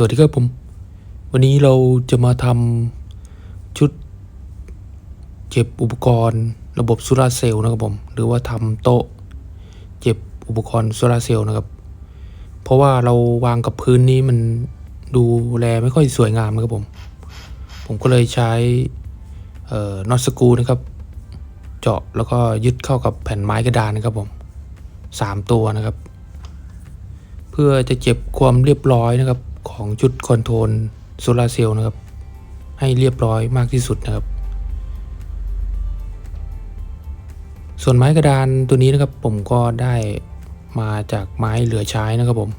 สวัสดีครับผม วันนี้เราจะมาทำชุดเก็บอุปกรณ์ระบบโซลาร์เซลล์นะครับผม หรือว่าทำโต๊ะเก็บอุปกรณ์โซลาร์เซลล์นะครับ เพราะว่าเราวางกับพื้นนี้มันดูแลไม่ค่อยสวยงามนะครับผม ผมก็เลยใช้น็อตสกูนะครับ เจาะแล้วก็ยึดเข้ากับแผ่นไม้กระดานนะครับผมสามตัวนะครับ เพื่อจะเก็บความเรียบร้อยนะครับ ของชุดคอนโทรลโซลาร์เซลล์นะครับ ให้เรียบร้อยมากที่สุดนะครับ ส่วนไม้กระดานตัวนี้นะครับผมก็ได้มาจากไม้เหลือใช้นะครับผม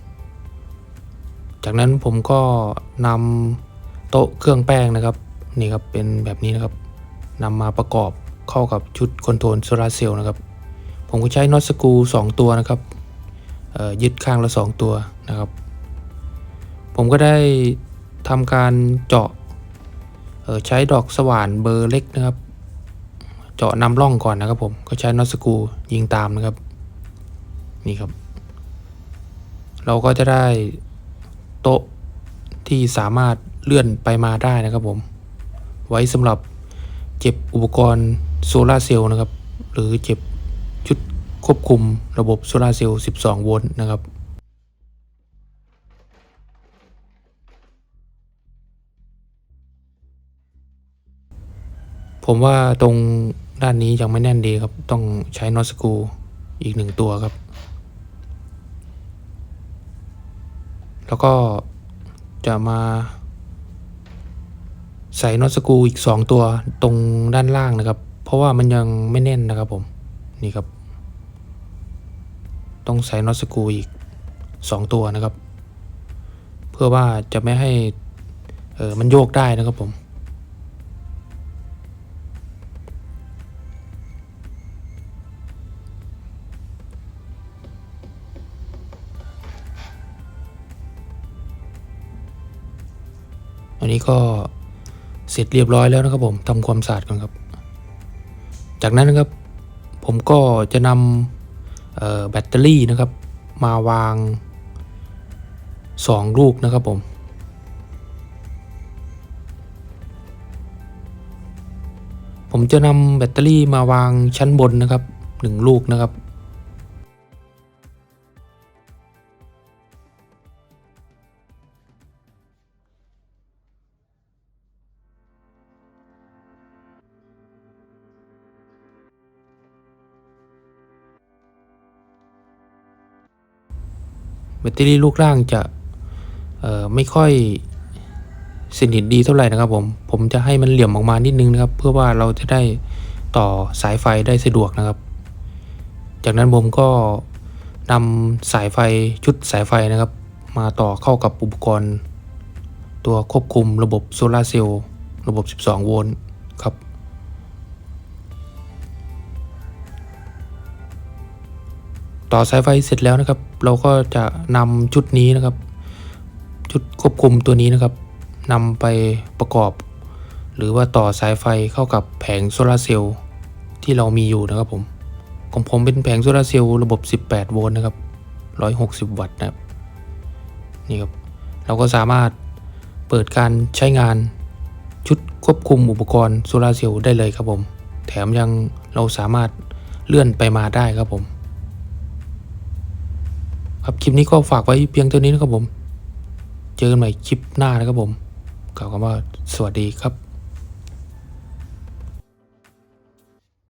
จากนั้นผมก็นำโต๊ะเครื่องแป้งนะครับนี่ครับเป็นแบบนี้นะครับนำมาประกอบเข้ากับชุดคอนโทรลโซลาร์เซลล์นะครับ ผมก็ใช้น็อตสกรู2ตัวนะครับยึดข้างละ 2 ตัวนะครับ ผมก็ได้ทำการเจาะใช้ดอกสว่านเบอร์เล็กนะครับ เจาะนำร่องก่อนนะครับผมก็ใช้น็อตสกูยิงตามนะครับ นี่ครับ เราก็จะได้โต๊ะที่สามารถเลื่อนไปมาได้นะครับผม ไว้สำหรับเก็บอุปกรณ์โซลาเซลล์นะครับ หรือเก็บชุดควบคุมระบบโซลาเซลล์ 12 โวลต์นะครับ ผมว่าตรงด้านนี้ยังไม่แน่นดีครับ ต้องใช้น็อตสกรูอีกหนึ่งตัวครับ แล้วก็จะมาใส่น็อตสกรูอีก 2 ตัวตรงด้านล่างนะครับ เพราะว่ามันยังไม่แน่นนะครับผม นี่ครับ ต้องใส่น็อตสกรูอีก 2 ตัวนะครับ เพื่อว่าจะไม่ให้เออมันโยกได้นะครับผม นนี้ก็เสร็จเรียบร้อยแล้วนะครับผมทำความสะอาดก่อนครับ จากนั้นนะครับผมก็จะนำแบตเตอรี่นะครับ มาวาง 2 ลูกนะครับผมผมจะนำแบตเตอรี่มาวางชั้นบนนะครับ 1 ลูกนะครับ แบตเตอรี่ลูกล่างจะไม่ค่อยสนิทดีเท่าไหร่นะครับผมผมจะให้มันเหลี่ยมออกมานิดนึงนะครับ เพื่อว่าเราจะได้ต่อสายไฟได้สะดวกนะครับ จากนั้นผมก็นำสายไฟชุดสายไฟนะครับ มาต่อเข้ากับอุปกรณ์ ตัวควบคุมระบบโซลาเซลล์ระบบ 12 โวลต์ ต่อสายไฟเสร็จแล้วนะครับ เราก็จะนำชุดนี้นะครับ ชุดควบคุมตัวนี้นะครับนำไปประกอบ หรือว่าต่อสายไฟเข้ากับแผงโซลาเซลล์ที่เรามีอยู่นะครับผมของผมเป็นแผงโซลาเซลล์ระบบ 18 โวลต์นะครับ 160 วัตต์นะครับนี่ครับ เราก็สามารถเปิดการใช้งานชุดควบคุมอุปกรณ์โซลาเซลล์ได้เลยครับผม แถมยังเราสามารถเลื่อนไปมาได้ครับผม ครับคลิปนี้ก็ฝากไว้เพียงเท่านี้นะครับผม เจอกันใหม่คลิปหน้านะครับผมกล่าวคำว่าสวัสดีครับ